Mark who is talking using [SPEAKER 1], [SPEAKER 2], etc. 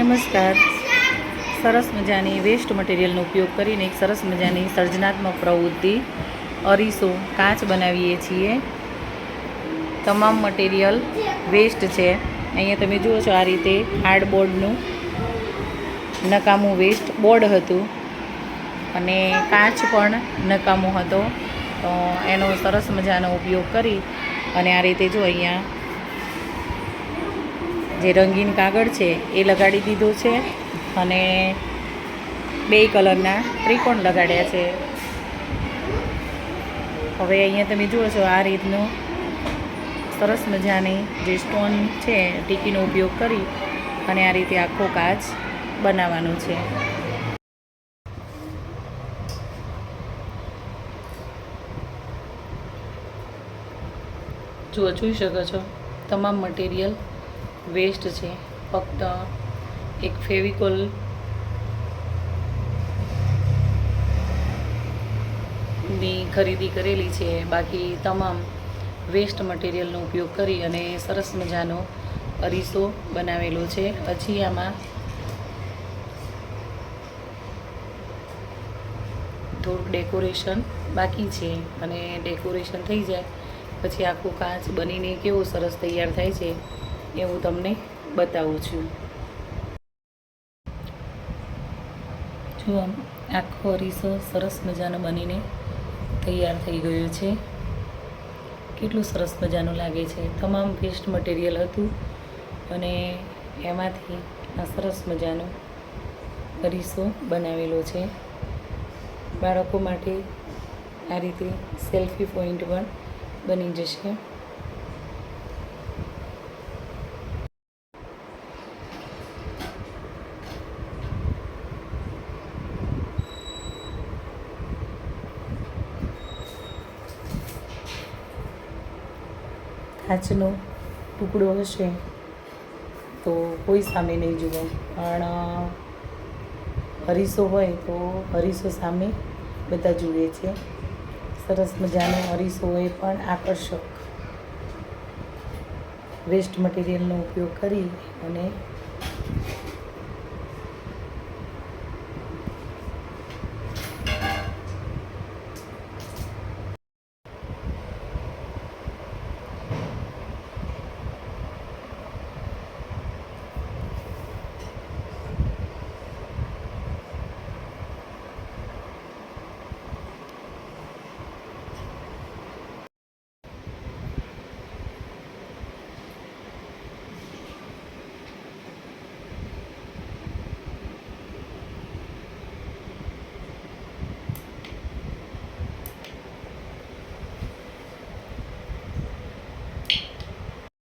[SPEAKER 1] નમસ્કાર. સરસ મજાની વેસ્ટ મટીરિયલનો ઉપયોગ કરીને એક સરસ મજાની સર્જનાત્મક પ્રવૃત્તિ અરીસો કાચ બનાવીએ છીએ. તમામ મટીરિયલ વેસ્ટ છે. અહીંયા તમે જુઓ છો આ રીતે હાર્ડબોર્ડનું નકામું વેસ્ટ બોર્ડ હતું અને કાચ પણ નકામો હતો. તો એનો સરસ મજાનો ઉપયોગ કરી અને આ રીતે જો અહીંયા જે રંગીન કાગળ છે એ લગાડી દીધો છે અને બે કલરના ત્રિકોણ લગાડ્યા છે. હવે અહીંયા તમે જુઓ છો આ રીતનું સરસ મજાની જે સ્ટોન છે ટીકીનો ઉપયોગ કરી અને આ રીતે આખો કાચ બનાવવાનો છે. જુઓ, જોઈ શકો છો તમામ મટીરિયલ વેસ્ટ છે. ફક્ત એક ફેવિકોલની ખરીદી કરેલી છે. બાકી તમામ વેસ્ટ મટીરિયલનો ઉપયોગ કરી અને સરસ મજાનો અરીસો બનાવેલો છે. પછી આમાં થોડુંક ડેકોરેશન બાકી છે અને ડેકોરેશન થઈ જાય. પછી આખું કાચ બનીને કેવો સરસ તૈયાર થાય છે. એ હું તમને બતાવું છું. જુઓ આખો અરીસો સરસ મજાનો બનીને તૈયાર થઈ ગયો છે. કેટલું સરસ મજાનું લાગે છે. તમામ વેસ્ટ મટીરિયલ હતું અને એમાંથી આ સરસ મજાનો અરીસો બનાવેલો છે. બાળકો માટે આ રીતે સેલ્ફી પોઈન્ટ પણ બની જશે. કાચનો ટુકડો હશે તો કોઈ સામે નહીં જુએ પણ હરીસો હોય તો હરીસો સામે બધા જુએ છે. સરસ મજાનો હરીસો એ પણ આકર્ષક. વેસ્ટ મટીરિયલનો ઉપયોગ કરી અને